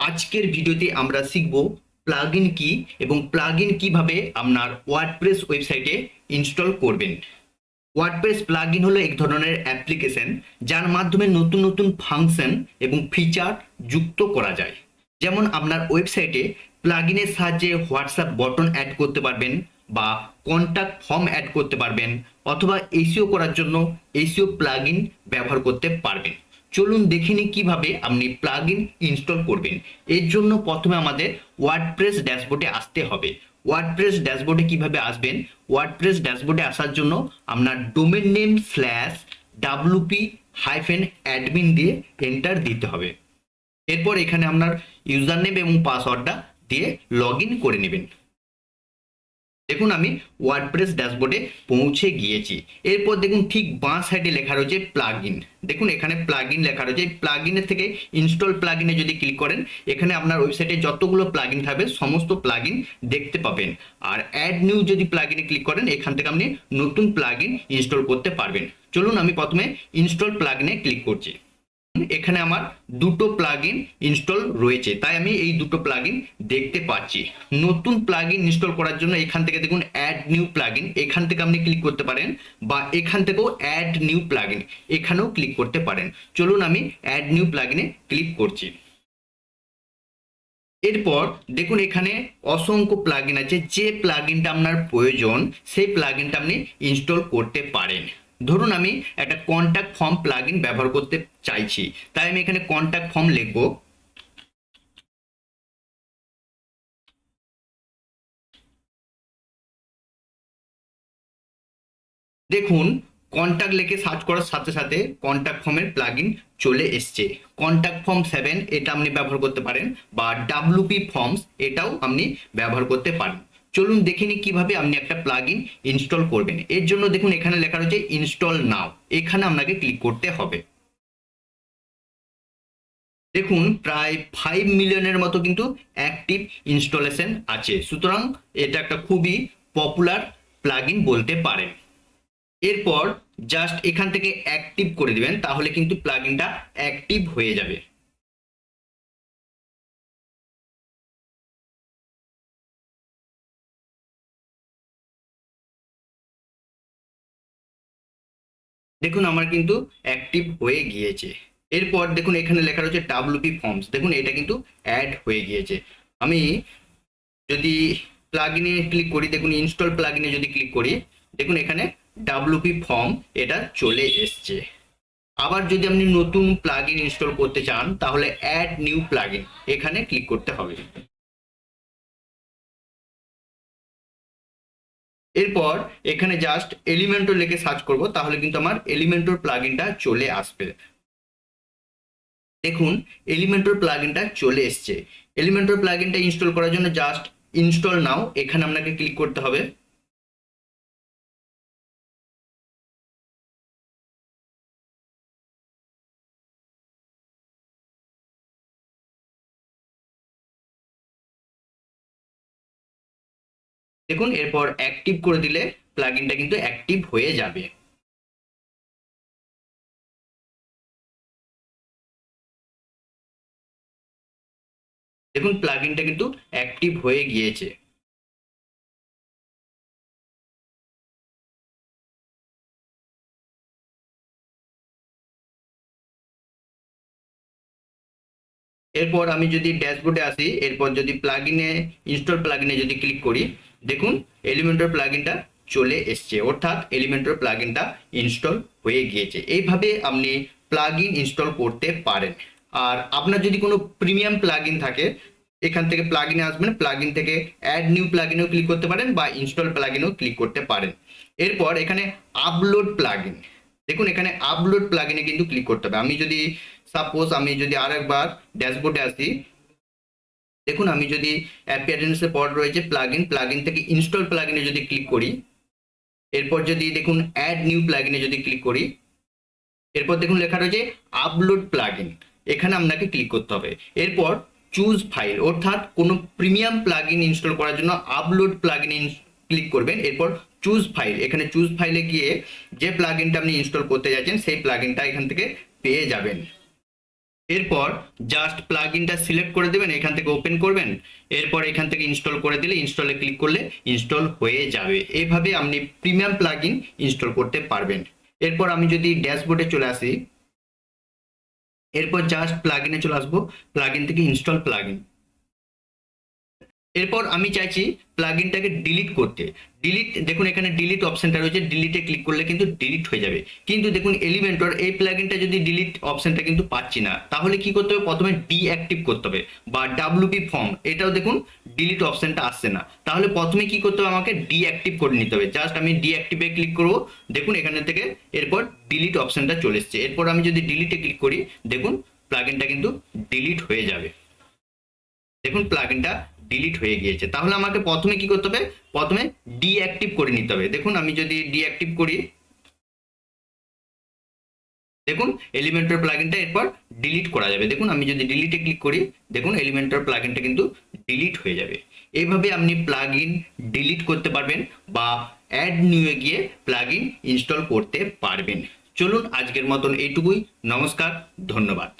আজকের ভিডিওতে আমরা শিখব প্লাগইন কি এবং প্লাগইন কীভাবে আপনার ওয়ার্ডপ্রেস ওয়েবসাইটে ইনস্টল করবেন। ওয়ার্ডপ্রেস প্লাগইন হলো এক ধরনের অ্যাপ্লিকেশন যার মাধ্যমে নতুন নতুন ফাংশন এবং ফিচার যুক্ত করা যায়। যেমন আপনার ওয়েবসাইটে প্লাগইনের সাহায্যে হোয়াটসঅ্যাপ বটন অ্যাড করতে পারবেন বা কন্ট্যাক্ট ফর্ম অ্যাড করতে পারবেন অথবা এসিও করার জন্য এসিও প্লাগইন ব্যবহার করতে পারবেন। চলুন দেখে নিই কীভাবে আপনি প্লাগইন ইনস্টল করবেন। এর জন্য প্রথমে আমাদের ওয়ার্ডপ্রেস ড্যাশবোর্ডে আসতে হবে। ওয়ার্ডপ্রেস ড্যাশবোর্ডে কীভাবে আসবেন? ওয়ার্ডপ্রেস ড্যাশবোর্ডে আসার জন্য আপনার domain name slash WP hyphen admin দিয়ে এন্টার দিতে হবে। এরপর এখানে আপনার ইউজার নেম এবং পাসওয়ার্ডটা দিয়ে লগ ইন করে নেবেন। দেখুন আমি ওয়ার্ডপ্রেস ড্যাশবোর্ডে পৌঁছে গিয়েছি। এরপর দেখুন ঠিক বাঁ সাইডে লেখা রয়েছে প্লাগইন দেখুন এখানে প্লাগইন লেখা রয়েছে। এই প্লাগইনের থেকে ইনস্টল প্লাগইনে যদি ক্লিক করেন, এখানে আপনার ওয়েবসাইটে যতগুলো প্লাগইন থাকবে, সমস্ত প্লাগইন দেখতে পাবেন। আর অ্যাড নিউ যদি প্লাগইনে ক্লিক করেন, এখান থেকে আপনি নতুন প্লাগইন ইনস্টল করতে পারবেন। চলুন আমি প্রথমে ইনস্টল প্লাগইনে ক্লিক করছি। এখানে আমার দুটো প্লাগইন ইনস্টল রয়েছে। তাই আমি এই দুটো প্লাগইন দেখতে পাচ্ছি। নতুন প্লাগইন ইনস্টল করার জন্য এখান থেকে দেখুন অ্যাড নিউ প্লাগইন এখান থেকে আপনি ক্লিক করতে পারেন বা এখান থেকেও অ্যাড নিউ প্লাগইন এখানেও ক্লিক করতে পারেন। চলুন আমি অ্যাড নিউ প্লাগইনে ক্লিক করছি। এরপর দেখুন এখানে অসংখ্য প্লাগইন আছে। যে প্লাগইনটা আপনার প্রয়োজন, সেই প্লাগইনটা আপনি ইনস্টল করতে পারেন। ধরুন আমি একটা কন্ট্যাক্ট ফর্ম প্লাগইন ব্যবহার করতে চাইছি, তাই আমি এখানে কন্ট্যাক্ট ফর্ম লিখব। দেখুন কন্ট্যাক্ট লিখে সার্চ করার সাথে সাথে কন্ট্যাক্ট ফর্মের প্লাগইন চলে এসছে। কন্ট্যাক্ট ফর্ম সেভেন এটা আপনি ব্যবহার করতে পারেন, বা ডাব্লুপি ফর্মস এটাও আপনি ব্যবহার করতে পারেন। চলুন দেখে নিই কীভাবে আপনি একটা প্লাগইন ইনস্টল করবেন। এর জন্য দেখুন এখানে লেখা রয়েছে ইনস্টল নাও এখানে আপনাকে ক্লিক করতে হবে। দেখুন, প্রায় ফাইভ মিলিয়নের মতো কিন্তু অ্যাক্টিভ ইনস্টলেশন আছে। সুতরাং এটা একটা খুবই পপুলার প্লাগইন বলতে পারেন। এরপর জাস্ট এখান থেকে অ্যাক্টিভ করে দিবেন, তাহলে কিন্তু প্লাগইনটা অ্যাক্টিভ হয়ে যাবে। দেখুন আমার কিন্তু অ্যাক্টিভ হয়ে গিয়েছে। এরপর দেখুন এখানে লেখা রয়েছে ডাব্লুপি ফর্মস দেখুন এটা কিন্তু অ্যাড হয়ে গিয়েছে। আমি যদি প্লাগইনে ক্লিক করি, দেখুন ইনস্টল প্লাগইনে যদি ক্লিক করি, দেখুন এখানে ডাব্লুপি ফর্ম এটা চলে এসছে। আবার যদি আপনি নতুন প্লাগইন ইনস্টল করতে চান, তাহলে অ্যাড নিউ প্লাগইন এখানে ক্লিক করতে হবে। এরপর এখানে জাস্ট এলিমেন্টর লিখে সার্চ করব, তাহলে কিন্তু আমার এলিমেন্টর প্লাগিনটা চলে আসবে। দেখুন এলিমেন্টর প্লাগিনটা চলে এসছে। এলিমেন্টর প্লাগিনটা ইনস্টল করার জন্য জাস্ট ইনস্টল নাও এখানে আপনাকে ক্লিক করতে হবে। দেখুন, এরপর অ্যাক্টিভ করে দিলে প্লাগইনটা কিন্তু অ্যাক্টিভ হয়ে যাবে। দেখুন প্লাগইনটা কিন্তু অ্যাক্টিভ হয়ে গিয়েছে। এরপর আমি যদি ড্যাশবোর্ডে আসি, এরপর যদি প্লাগইনে ইনস্টল প্লাগইনে যদি ক্লিক করি, দেখুন এলিমেন্টর প্লাগইনটা চলে এসছে। অর্থাৎ এলিমেন্টর প্লাগইনটা ইনস্টল হয়ে গিয়েছে। এইভাবে আপনি প্লাগইন ইনস্টল করতে পারেন। আর আপনার যদি কোনো প্রিমিয়াম প্লাগইন থাকে, এখান থেকে প্লাগইনে আসবেন প্লাগইন থেকে অ্যাড নিউ প্লাগইনেও ক্লিক করতে পারেন বা ইনস্টল প্লাগইনেও ক্লিক করতে পারেন। এরপর এখানে আপলোড প্লাগইন দেখুন এখানে আপলোড প্লাগইনে কিন্তু ক্লিক করতে হবে। আমি যদি সাপোজ আমি যদি আরেকবার ড্যাশবোর্ডে আসি, দেখুন আমি যদি অ্যাপিয়ারেন্সের পর রয়েছে প্লাগইন প্লাগইন থেকে ইনস্টল প্লাগইনে যদি ক্লিক করি, এরপর যদি দেখুন অ্যাড নিউ প্লাগইনে যদি ক্লিক করি, এরপর দেখুন লেখা রয়েছে আপলোড প্লাগইন এখানে আপনাকে ক্লিক করতে হবে। এরপর চুজ ফাইল অর্থাৎ কোনো প্রিমিয়াম প্লাগইন ইনস্টল করার জন্য আপলোড প্লাগ ইন ক্লিক করবেন। এরপর চুজ ফাইল এখানে চুজ ফাইলে গিয়ে যে প্লাগইনটা আপনি ইনস্টল করতে যাচ্ছেন, সেই প্লাগইনটা এখান থেকে পেয়ে যাবেন। এরপর জাস্ট প্লাগ ইনটা সিলেক্ট করে দেবেন, এখান থেকে ওপেন করবেন, এরপর এখান থেকে ইনস্টল করে দিলে ইনস্টলে ক্লিক করলে ইনস্টল হয়ে যাবে। এভাবে আপনি প্রিমিয়াম প্লাগ ইনস্টল করতে পারবেন। এরপর আমি যদি ড্যাশবোর্ডে চলে আসি, এরপর জাস্ট প্লাগইনে চলে আসব প্লাগইন থেকে ইনস্টল প্লাগইন এরপর আমি চাইছি প্লাগইনটাকে ডিলিট করতে। ডিলিট দেখুন এখানে ডিলিট অপশনটা রয়েছে ডিলিটে ক্লিক করলে কিন্তু ডিলিট হয়ে যাবে। কিন্তু দেখুন এলিমেন্টর এই প্লাগইনটা যদি ডিলিট অপশনটা কিন্তু পাচ্ছি না, তাহলে কি করতে হবে? প্রথমে ডিঅ্যাক্টিভ করতে হবে, বা ডাব্লুপি ফর্ম এটাও দেখুন ডিলিট অপশনটা আসছে না। তাহলে প্রথমে কি করতে হবে? আমাকে ডিঅ্যাক্টিভ করে নিতে হবে। জাস্ট আমি ডিঅ্যাক্টিভে ক্লিক করব, দেখুন এখানে থেকে এরপর ডিলিট অপশনটা চলে এসছে। এরপর আমি যদি ডিলিটে ক্লিক করি, দেখুন প্লাগইনটা কিন্তু ডিলিট হয়ে যাবে। দেখুন প্লাগইনটা ডিলিট হয়ে গিয়েছে। তাহলে আমাকে প্রথমে কি করতে হবে? প্রথমে ডিঅ্যাক্টিভ করে নিতে হবে। দেখুন, আমি যদি ডিঅ্যাক্টিভ করি, দেখুন এলিমেন্টর প্লাগইনটা এরপর ডিলিট করা যাবে। দেখুন, আমি যদি ডিলিটে ক্লিক করি, দেখুন এলিমেন্টর প্লাগইনটা কিন্তু ডিলিট হয়ে যাবে। এইভাবে আপনি প্লাগইন ডিলিট করতে পারবেন বা অ্যাড নিউয়ে গিয়ে প্লাগইন ইনস্টল করতে পারবেন। চলুন, আজকের মতন এইটুকুই। নমস্কার, ধন্যবাদ।